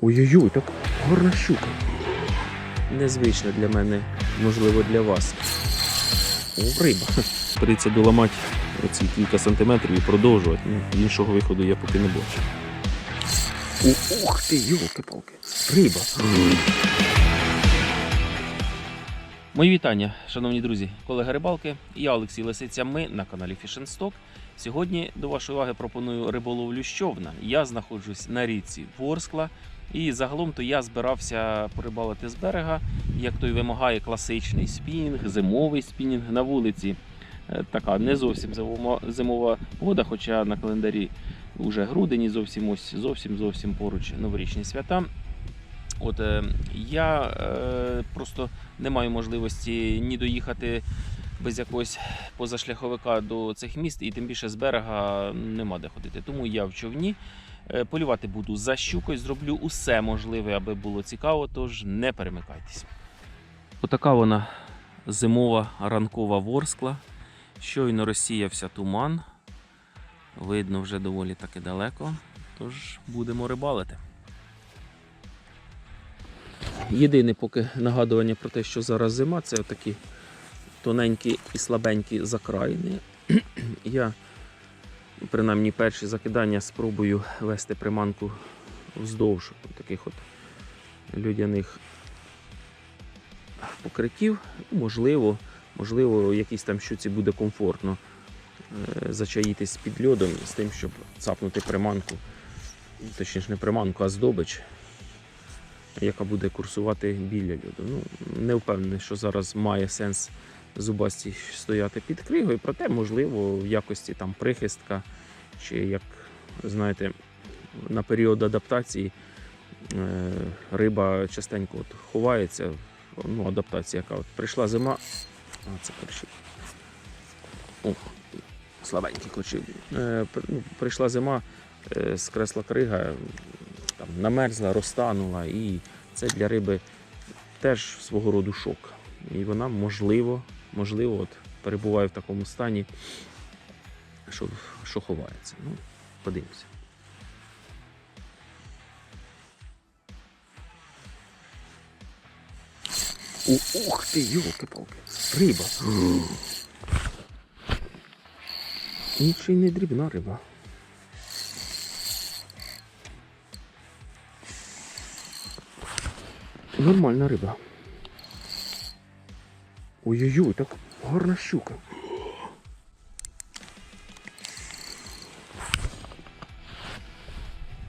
Ой-ой-ой, так гарна щука. Незвично для мене, можливо, для вас. О, риба. Прийдеться доламати оці кілька сантиметрів і продовжувати. Іншого виходу я поки не бачу. О, ух ти, йолки-палки. Риба. Мої вітання, шановні друзі, колеги рибалки. Я Олексій Лисиця. Ми на каналі Stock. Сьогодні до вашої уваги пропоную риболовлю з човна. Я знаходжусь на річці Ворскла. І загалом то я збирався порибалити з берега, як той вимагає класичний спінінг, зимовий спінінг на вулиці. Е, Така не зовсім зимова, погода, хоча на календарі вже грудень і зовсім ось зовсім зовсім поруч новорічні свята. От е, я е, просто не маю можливості ні доїхати без якогось позашляховика до цих міст, і тим більше з берега нема де ходити. Тому я в човні. Е, Полювати буду за щукою, зроблю усе можливе, аби було цікаво, тож не перемикайтесь. Отака вона зимова ранкова ворскла. Щойно розсіявся туман. Видно вже доволі таки далеко. Тож будемо рибалити. Єдине поки нагадування про те, що зараз зима, це такі тоненькі і слабенькі закраїни. Я принаймні перші закидання спробую вести приманку вздовж таких от людяних покриттів. Можливо, можливо, якійсь там щуці буде комфортно е, зачаїтись під льодом з тим, щоб цапнути приманку, точніше не приманку, а здобич, яка буде курсувати біля льоду. Ну, не впевнений, що зараз має сенс зубасті стояти під кригою, проте, можливо, в якості там прихистка, чи як знаєте, на період адаптації е, риба частенько от ховається. Ну, адаптація яка от прийшла зима. А, це перший. О, слабенький клочив. Е, ну, прийшла зима, е, скресла крига, там, намерзла, розтанула, і це для риби теж свого роду шок. І вона можливо, можливо, от перебуває в такому стані, що, що ховається. Ну, подивимося. Ух ти, йолки-палки, риба. Нічий не дрібна риба. Нормальна риба. Ой-ой-ой, так гарна щука.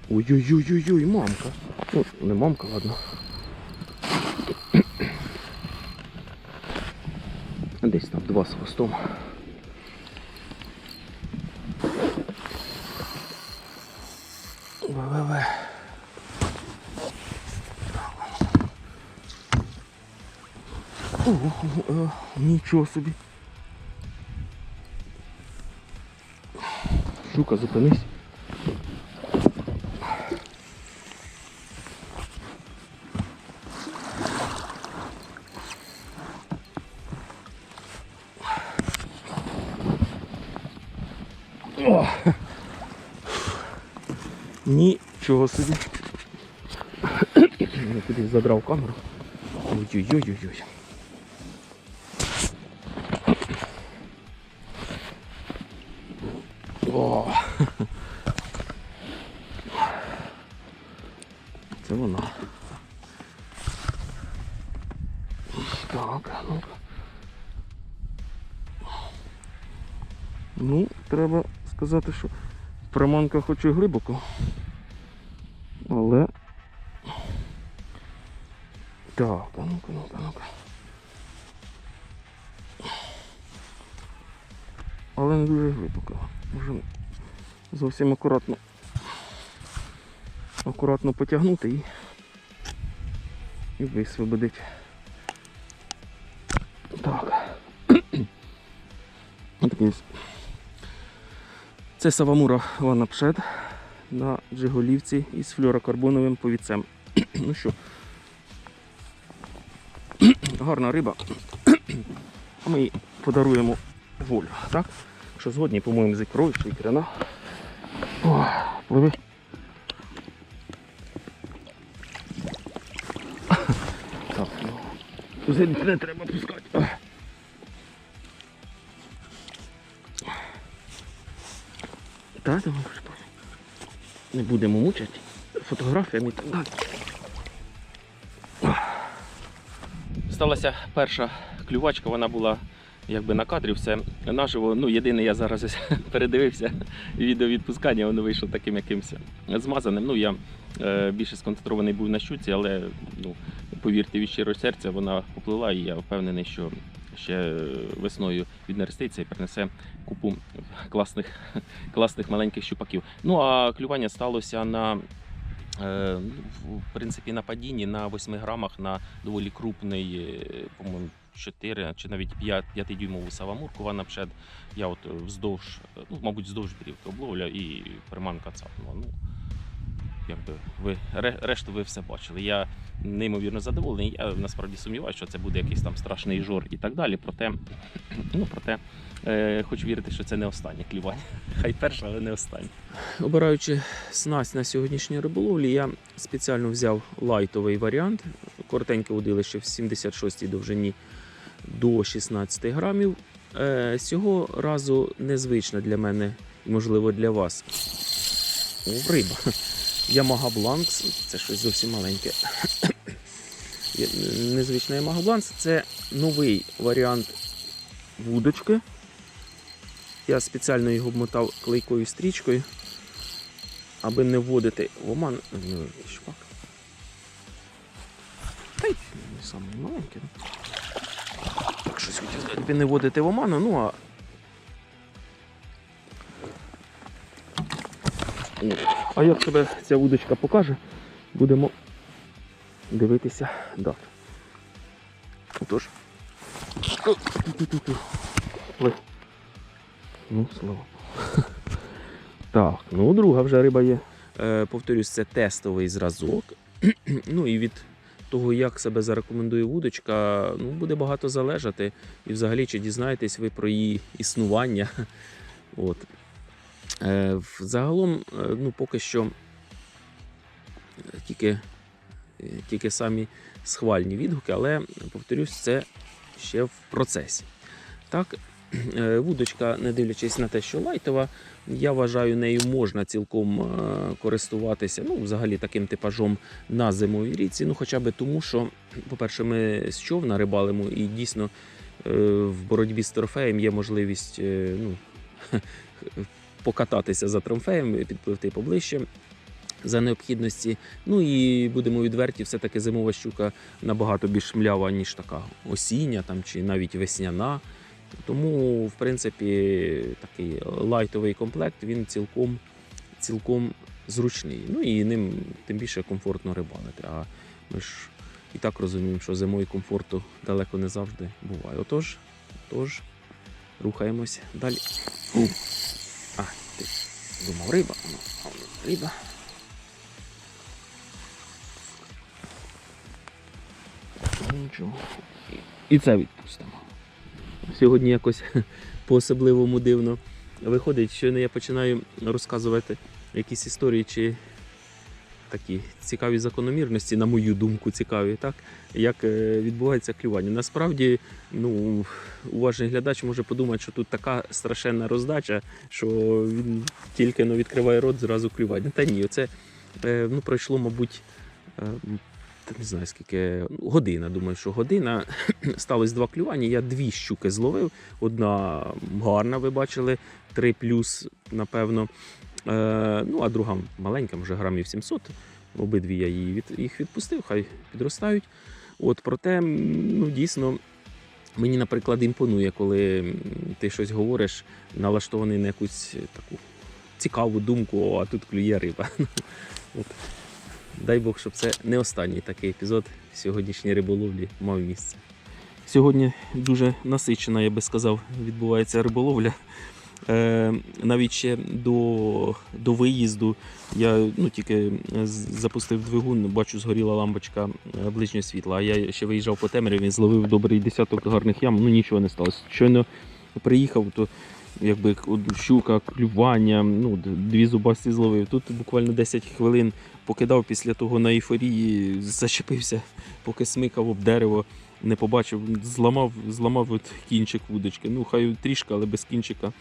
Ой-ой-ой-ой-ой, мамка. Ну, не мамка, ладно. Десь там два з хвостом. Ого, е, нічого собі. Щука, зупинись. О! Нічого собі. Я кудись задрав камеру. Ой-ой-ой-ой-ой. Сказати, що приманка хоч і глибоко. Але. Так, а ну-ка, ну-ка, ну-ка. Але не дуже глибоко. Можемо зовсім акуратно. Акуратно потягнути і, і висвободити. Так. Отакий ось. Це Савамура Ванна Пшет на Джигулівці із флюорокарбоновим повіцем. ну що, гарна риба. Ми їй подаруємо волю. так? Якщо згодні, по-моєму, з ікрою, що ікрина. О, пливи. Так, ну. не треба пускати. Так, давай, не будемо мучити фотографіями і. Сталася перша клювачка, вона була якби на кадрі, все наживо. Ну, єдине, я зараз передивився відео відпускання, воно вийшло таким якимось змазаним. Ну, я е, більше сконцентрований був на щуці, але ну, повірте, від щирого серця вона поплила, і я впевнений, що ще весною віднереститься і принесе купу класних, класних маленьких щупаків. Ну а клювання сталося на. е, В принципі, на падінні на 8 грамах на доволі крупний, е, по-моєму, 4 чи навіть 5, 5-дюймову савамурку ванапшед. Я от вздовж, ну, мабуть, вздовж брівки обловля і приманка цапнула. Ну, якби ви решту ви все бачили. Я неймовірно задоволений. Я насправді сумніваюся, що це буде якийсь там страшний жор і так далі. Проте, ну, проте е, хочу вірити, що це не останнє клювання. Хай перше, але не останнє. Обираючи снасть на сьогоднішній риболовлі, я спеціально взяв лайтовий варіант. Коротеньке удилище в 76-й довжині до 16 грамів. Е, цього разу незвична для мене і, можливо, для вас. О, риба. Yamaha Blanks, це щось зовсім маленьке. Незвична Yamaha Blanks це новий варіант вудочки. Я спеціально його обмотав клейкою стрічкою, аби не вводити в оман. Ну, шпак. Та й не саме маленький. Так щось хотів сказати, аби не вводити в оману, ну а. А як себе ця вудочка покаже, будемо дивитися далі. Отож. Ну, слава. Так, ну друга вже риба є. Е, повторюсь, це тестовий зразок. ну і від того, як себе зарекомендує вудочка, ну, буде багато залежати. І взагалі, чи дізнаєтесь ви про її існування. От. Е, загалом, е, ну, поки що тільки, е, тільки самі схвальні відгуки, але повторюсь, це ще в процесі. Так, вудочка, не дивлячись на те, що лайтова, я вважаю, нею можна цілком користуватися. Ну, взагалі таким типажом на зимовій річці. Ну, хоча б тому, що, по-перше, ми з човна рибалимо, і дійсно в боротьбі з трофеєм є можливість ну, покататися за трофеєм, підпливти поближче. За необхідності. Ну і будемо відверті, все-таки зимова щука набагато більш млява, ніж така осіння там, чи навіть весняна. Тому, в принципі, такий лайтовий комплект він цілком, цілком зручний. Ну і ним тим більше комфортно рибалити. А ми ж і так розуміємо, що зимою комфорту далеко не завжди буває. Отож, отож рухаємось далі. А, ти думав риба? Ну, риба. І це відпустимо. Сьогодні якось по-особливому дивно виходить, що я починаю розказувати якісь історії чи такі цікаві закономірності, на мою думку, цікаві, так? як е, відбувається клювання. Насправді, ну, уважний глядач може подумати, що тут така страшенна роздача, що він тільки ну, відкриває рот, зразу клювання. Та ні, це е, ну, пройшло, мабуть. е, не знаю скільки година. Думаю, що година сталося два клювання. Я дві щуки зловив. Одна гарна, ви бачили, три плюс, напевно. Е, ну, а друга маленька, вже грамів 700. Обидві я її від, їх відпустив, хай підростають. От, проте, ну, дійсно, мені, наприклад, імпонує, коли ти щось говориш, налаштований на якусь таку цікаву думку, а тут клює риба. От. Дай Бог, щоб це не останній такий епізод сьогоднішньої риболовлі мав місце. Сьогодні дуже насичена, я би сказав, відбувається риболовля. Е, навіть ще до, до виїзду я ну, тільки запустив двигун, бачу, згоріла лампочка е, ближнього світла. А я ще виїжджав по темряві, зловив добрий десяток гарних ям, ну нічого не сталося. Щойно приїхав, то якби щука, клювання, ну, дві зубасті зловив. Тут буквально 10 хвилин покидав після того на ейфорії, зачепився, поки смикав об дерево. не побачив, зламав, зламав от кінчик вудочки. Ну, хай трішки, але без кінчика,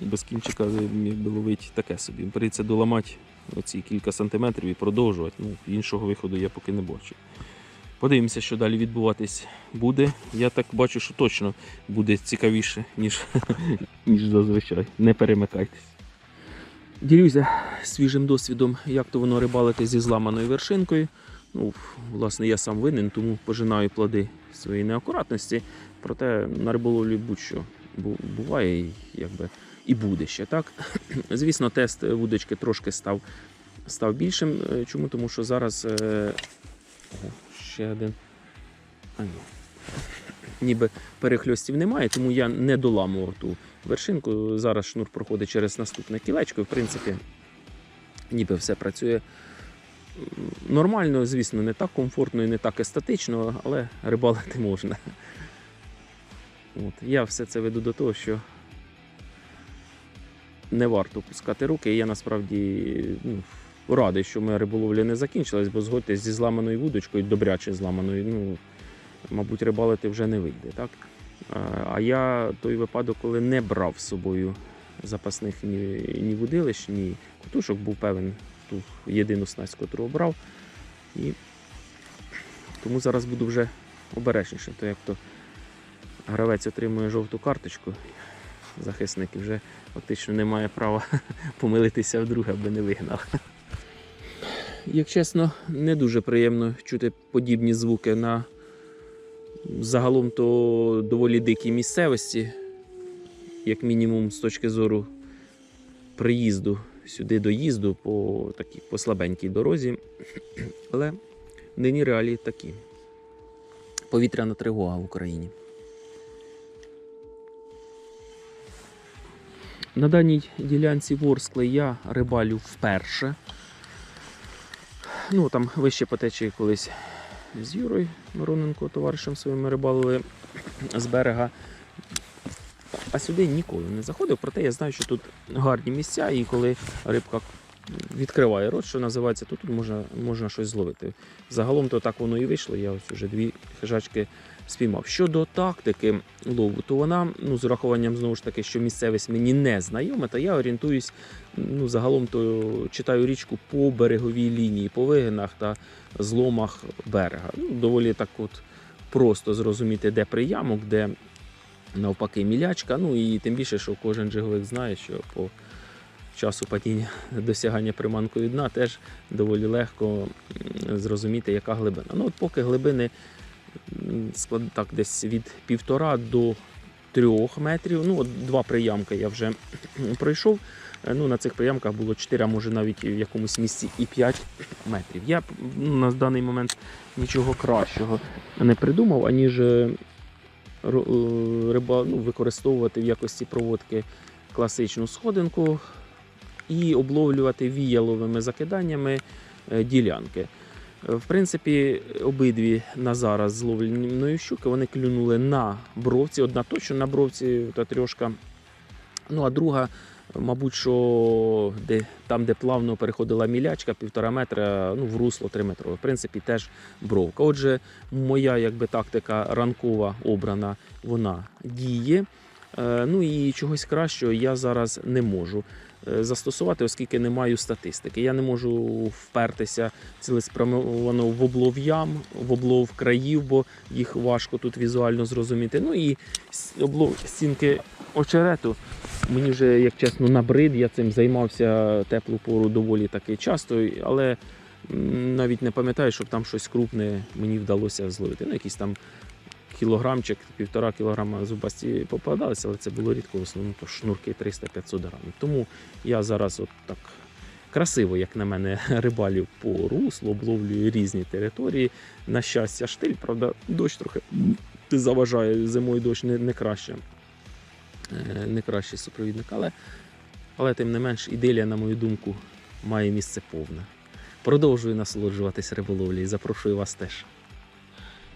без кінчика міг би ловити таке собі. Прийдеться доламати оці кілька сантиметрів і продовжувати. Ну, іншого виходу я поки не бачу. Подивимося, що далі відбуватись буде. Я так бачу, що точно буде цікавіше, ніж, ніж зазвичай. Не перемикайтесь. Ділюся свіжим досвідом, як то воно рибалити зі зламаною вершинкою. Ну, власне, я сам винен, тому пожинаю плоди своєї неакуратності. Проте на риболовлі будь-що буває якби, і буде ще. Так? Звісно, тест вудочки трошки став, став більшим. Е, Чому? Тому що зараз е, ого, ще один. А, ні. Ніби перехльостів немає, тому я не доламував ту вершинку. Зараз шнур проходить через наступне кілечко. В принципі, ніби все працює нормально, звісно, не так комфортно і не так естетично, але рибалити можна. От. Я все це веду до того, що не варто пускати руки. І я насправді ну, радий, що моя риболовля не закінчилась, бо згодьтесь зі зламаною вудочкою, добряче зламаною, ну, мабуть, рибалити вже не вийде. Так? А- я той випадок, коли не брав з собою запасних ні, ні вудилищ, ні кутушок, був певен ту єдину снасть, яку брав. І тому зараз буду вже обережнішим, то як то гравець отримує жовту карточку, захисник вже фактично не має права помилитися вдруге, аби не вигнав. Як чесно, не дуже приємно чути подібні звуки на загалом то доволі дикій місцевості, як мінімум з точки зору приїзду сюди доїзду по такій по слабенькій дорозі. Але нині реалії такі. Повітряна тривога в Україні. На даній ділянці Ворскли я рибалю вперше. Ну, там вище по течії колись з Юрою Мироненко, товаришем своїм рибалили з берега. А сюди ніколи не заходив, проте я знаю, що тут гарні місця, і коли рибка відкриває рот, що називається, тут можна, можна щось зловити. Загалом то так воно і вийшло. Я ось вже дві хижачки спіймав. Щодо тактики лову, то вона, ну, з урахуванням знову ж таки, що місцевість мені не знайома, то я орієнтуюсь, ну, загалом то читаю річку по береговій лінії, по вигинах та зломах берега. Ну, доволі так от просто зрозуміти, де приямок, де навпаки мілячка. Ну і тим більше, що кожен джиговик знає, що по часу падіння досягання приманкою дна теж доволі легко зрозуміти, яка глибина. Ну, от поки глибини так десь від півтора до трьох метрів. Ну, от два приямки я вже пройшов. Ну, на цих приямках було 4, а може навіть в якомусь місці і 5 метрів. Я ну, на даний момент нічого кращого не придумав, аніж е, е, риба, ну, використовувати в якості проводки класичну сходинку і обловлювати віяловими закиданнями е, ділянки. Е, В принципі, обидві на зараз зловлені мною щуки вони клюнули на бровці. Одна точно на бровці та трьошка. Ну а друга, мабуть, що де, там, де плавно переходила мілячка, півтора метра, ну, в русло 3 метрове. В принципі, теж бровка. Отже, моя якби, тактика ранкова обрана, вона діє. Е, Ну і чогось кращого я зараз не можу застосувати, оскільки не маю статистики. Я не можу впертися цілеспрямовано в облов ям, в облов країв, бо їх важко тут візуально зрозуміти. Ну і облов стінки очерету. Мені вже, як чесно, набрид. Я цим займався теплу пору доволі таки часто, але навіть не пам'ятаю, щоб там щось крупне мені вдалося зловити. Ну, якийсь там кілограмчик, півтора кілограма зубасті попадалися, але це було рідко, в основному то шнурки 300-500 грамів. Тому я зараз от так красиво, як на мене, рибалів по руслу, обловлюю різні території. На щастя, штиль, правда, дощ трохи заважає, зимою дощ не, не краще. е, Не кращий супровідник, але, але тим не менш ідилія, на мою думку, має місце повне. Продовжую насолоджуватись риболовлею і запрошую вас теж.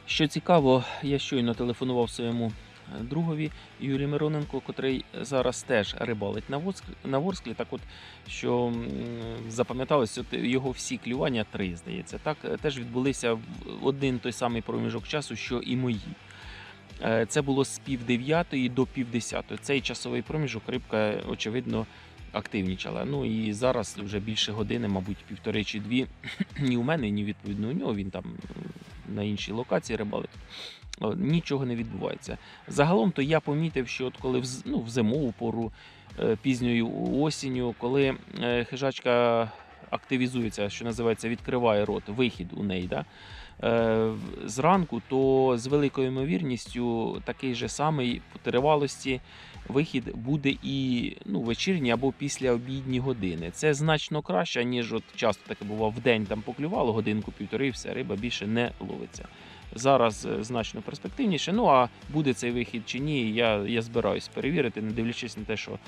Що цікаво, я щойно телефонував своєму другові Юрію Мироненко, котрий зараз теж рибалить на Ворсклі. На Ворсклі. Так от, що запам'яталось, його всі клювання, три, здається, так, е, теж відбулися в один той самий проміжок часу, що і мої. Е, Це було з пів до пів десятої. Цей часовий проміжок рибка, очевидно, активнічала. Ну і зараз вже більше години, мабуть, півтори чи дві. Ні у мене, ні відповідно у нього. Він там на іншій локації рибалити. Нічого не відбувається. Загалом то я помітив, що от коли в, ну, в зимову пору, е, пізньою осінню, коли е, хижачка активізується, що називається, відкриває рот, вихід у неї, да? Е, зранку, то з великою ймовірністю такий же самий по тривалості вихід буде і ну, вечірні або після обідні години. Це значно краще, ніж от часто таке бувало в день там поклювало годинку-півтори, все, риба більше не ловиться. Зараз е, значно перспективніше. Ну а буде цей вихід чи ні, я, я збираюсь перевірити, не дивлячись на те, що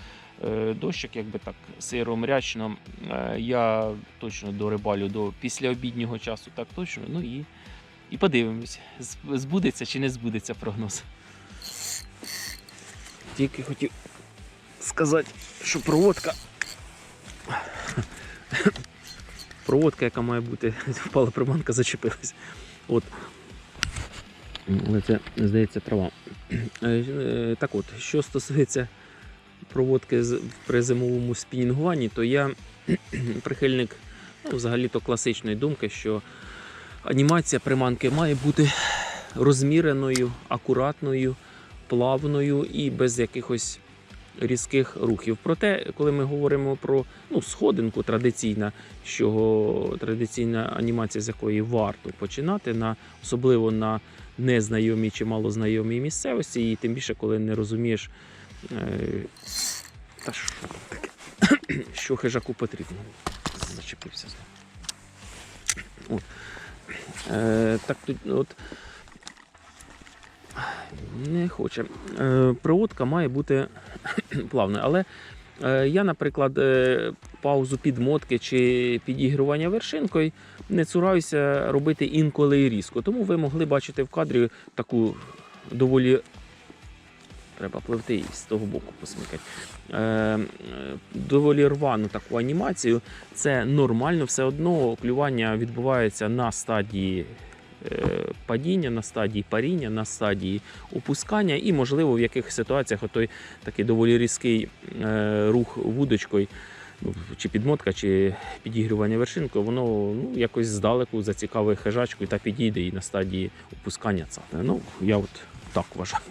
е, дощик, якби так сиро мрячно. Е, я точно дорибалю до післяобіднього часу, так точно. Ну і, і подивимось, збудеться чи не збудеться прогноз. Тільки хотів сказати, що проводка. Проводка, яка має бути, впала приманка, зачепилась. От. Це, здається, трава. Е, е, Так от, що стосується проводки при зимовому спінінгуванні, то я прихильник ну, взагалі-то класичної думки, що анімація приманки має бути розміреною, акуратною, плавною і без якихось різких рухів. Проте, коли ми говоримо про ну, сходинку традиційна, що традиційна анімація, з якої варто починати, на, особливо на незнайомій чи малознайомій місцевості, і тим більше, коли не розумієш, е, та що таке, що хижаку потрібно. Зачепився знову. Е, так тут от. Не хоче. Е, проводка має бути плавною. Але е, я, наприклад, паузу підмотки чи підігрування вершинкою не цураюся робити інколи різко. Тому ви могли бачити в кадрі таку доволі. Треба пливти і з того боку посмикати. Е, доволі рвану таку анімацію. Це нормально, все одно клювання відбувається на стадії е, падіння, на стадії паріння, на стадії опускання, і, можливо, в якихось ситуаціях отой такий доволі різкий е, рух вудочкою, ну, чи підмотка, чи підігрівання вершинкою, воно ну, якось здалеку зацікавить хижачку та підійде і на стадії опускання цапне. Ну, я от так вважаю.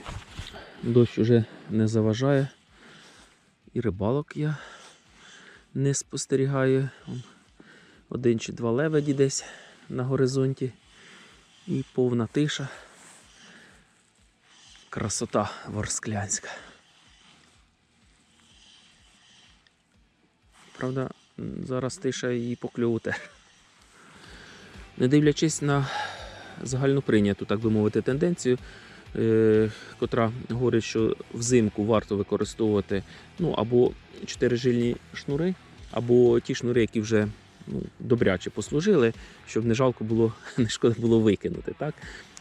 Дощ уже не заважає. І рибалок я не спостерігаю. Один чи два лебеді десь на горизонті. І повна тиша. Красота ворсклянська. Правда, зараз тиша і покльову теж. Не дивлячись на загальноприйняту, так би мовити, тенденцію, котра говорить, що взимку варто використовувати ну, або чотирижильні шнури, або ті шнури, які вже ну, добряче послужили, щоб не жалко було, не шкода було викинути. Так?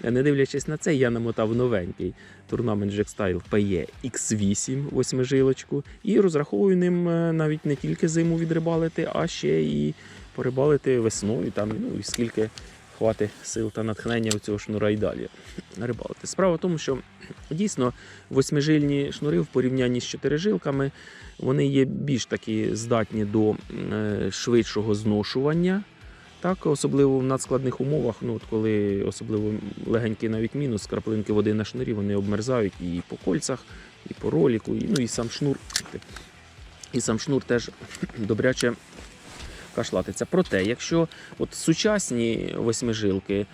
Е, Не дивлячись на це, я намотав новенький турнамент Jack Style PE X8 восьмижилочку і розраховую ним е, навіть не тільки зиму відрибалити, а ще і порибалити весною, там, ну, і скільки хватить сил та натхнення у цього шнура і далі рибалити. Справа в тому, що дійсно восьмижильні шнури в порівнянні з чотирижилками вони є більш такі здатні до е, швидшого зношування. Так, особливо в надскладних умовах, ну от коли особливо легенький навіть мінус, краплинки води на шнурі, вони обмерзають і по кольцах, і по роліку, і, ну і сам шнур. І сам шнур теж добряче кашлатиться. Проте, якщо от сучасні восьмижилки,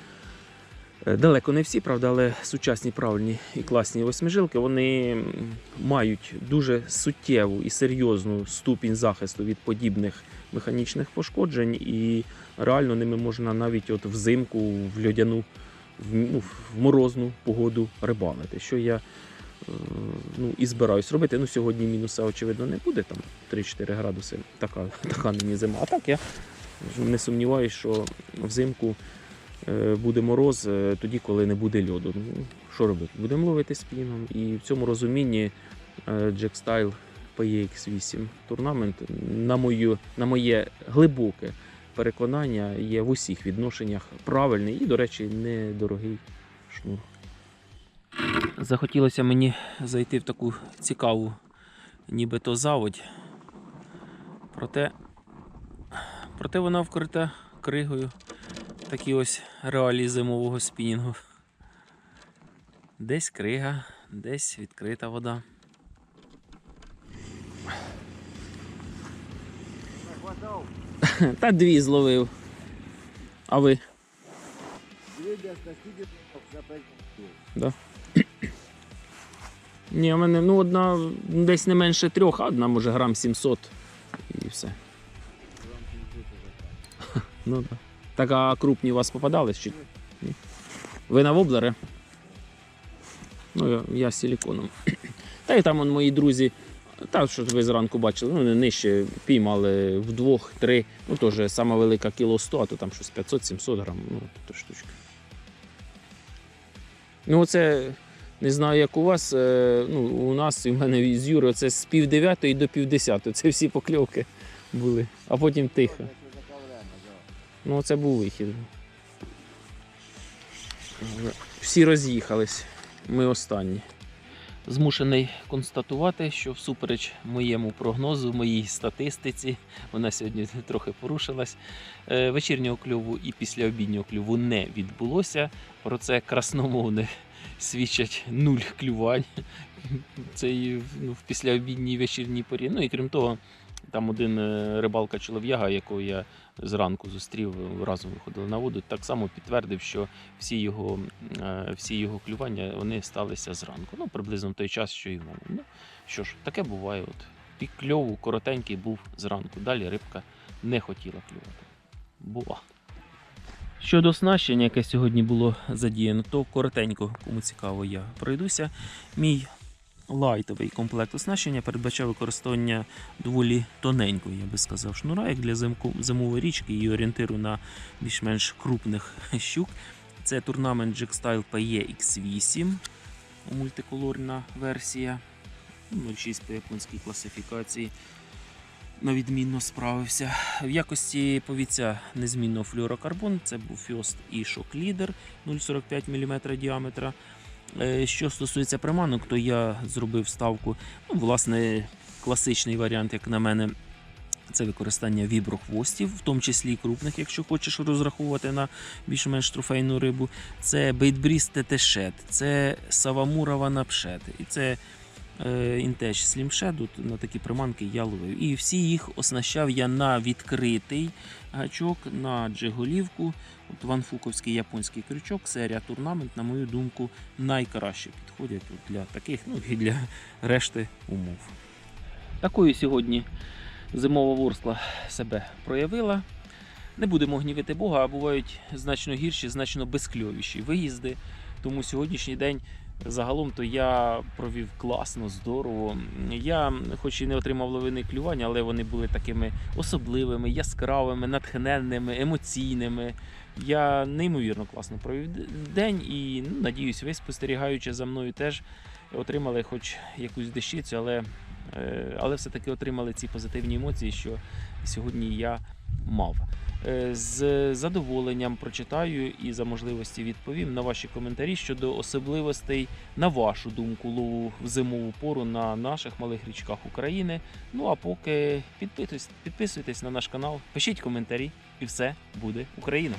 е, далеко не всі, правда, але сучасні правильні і класні восьмижилки, вони мають дуже суттєву і серйозну ступінь захисту від подібних механічних пошкоджень, і реально ними можна навіть от взимку, в льодяну, в, ну, в морозну погоду рибалити. Що я ну, і збираюсь робити. Ну, сьогодні мінуса, очевидно, не буде, там 3-4 градуси, така, така нині зима. А так я не сумніваюся, що взимку е, буде мороз, е, тоді, коли не буде льоду. Ну, що робити? Будемо ловити спіном. І в цьому розумінні е, Jack Style PX8 турнамент, на, мою, на моє глибоке переконання, є в усіх відношеннях правильний і, до речі, недорогий шнур. Захотілося мені зайти в таку цікаву нібито заводь. Проте, проте вона вкрита кригою. Такі ось реалії зимового спінінгу. Десь крига, десь відкрита вода. Та дві зловив. А ви? дві Ні, у мене ну, одна десь не менше трьох, а одна може грам 700 і все. Ну так. Так, а крупні у вас попадались чи? Ні? Ви на воблери? Ну, я, я з силіконом. Та й там он, мої друзі, та що ви зранку бачили, ну, вони нижче піймали вдвох, три. Ну, теж сама велика кіло 100, а то там щось 500-700 грам, ну, три штучки. Ну, оце не знаю, як у вас. е, Ну, у нас і в мене з Юри це з пів дев'ятої до пів десятої. Це всі покльовки були, а потім тихо. Ну, це був вихід. Всі роз'їхались. Ми останні. Змушений констатувати, що всупереч моєму прогнозу, моїй статистиці, вона сьогодні трохи порушилась. е, Вечірнього кльову і післяобіднього кльову не відбулося. Про це красномовне свідчать нуль клювань. Це і ну, в післяобідній вечірній порі. Ну і крім того, там один е, рибалка чолов'яга, якого я зранку зустрів, разом виходили на воду, так само підтвердив, що всі його, е, всі його клювання вони сталися зранку. Ну, приблизно в той час, що і мене. Ну, що ж, таке буває. От. Пік кльову коротенький був зранку. Далі рибка не хотіла клювати. Була. Щодо оснащення, яке сьогодні було задіяно, то коротенько, кому цікаво, я пройдуся. Мій лайтовий комплект оснащення передбачає використання доволі тоненької, я би сказав, шнура, як для зимової річки і орієнтиру на більш-менш крупних щук. Це турнамент Jackstyle PE X8, мультиколорна версія. 06 по японській класифікації. На відмінно справився. В якості повіця незмінно флюорокарбон. Це був Fiost і Leader 0,45 мм діаметра. Е, Що стосується приманок, то я зробив ставку. Ну, власне, класичний варіант, як на мене, це використання віброхвостів, в тому числі і крупних, якщо хочеш розраховувати на більш-менш трофейну рибу. Це бейтбріз ТТ-шет, це Савамурова напшет. І це Інтеч Slim От на такі приманки я ловив. І всі їх оснащав я на відкритий гачок, на джиголівку. От ванфуковський японський крючок, серія турнамент, на мою думку, найкраще підходять для таких, ну і для решти умов. Такою сьогодні зимова ворскла себе проявила. Не будемо гнівити Бога, а бувають значно гірші, значно безкльовіші виїзди. Тому сьогоднішній день загалом то я провів класно, здорово. Я, хоч і не отримав ловини клювання, але вони були такими особливими, яскравими, натхненними, емоційними. Я неймовірно класно провів день і ну, надіюсь, ви спостерігаючи за мною теж отримали хоч якусь дещицю, але, е, але все-таки отримали ці позитивні емоції, що сьогодні я мав. Е, З задоволенням прочитаю і за можливості відповім на ваші коментарі щодо особливостей, на вашу думку, лову в зимову пору на наших малих річках України. Ну а поки підписуйтесь, підписуйтесь на наш канал, пишіть коментарі, і все буде Україна!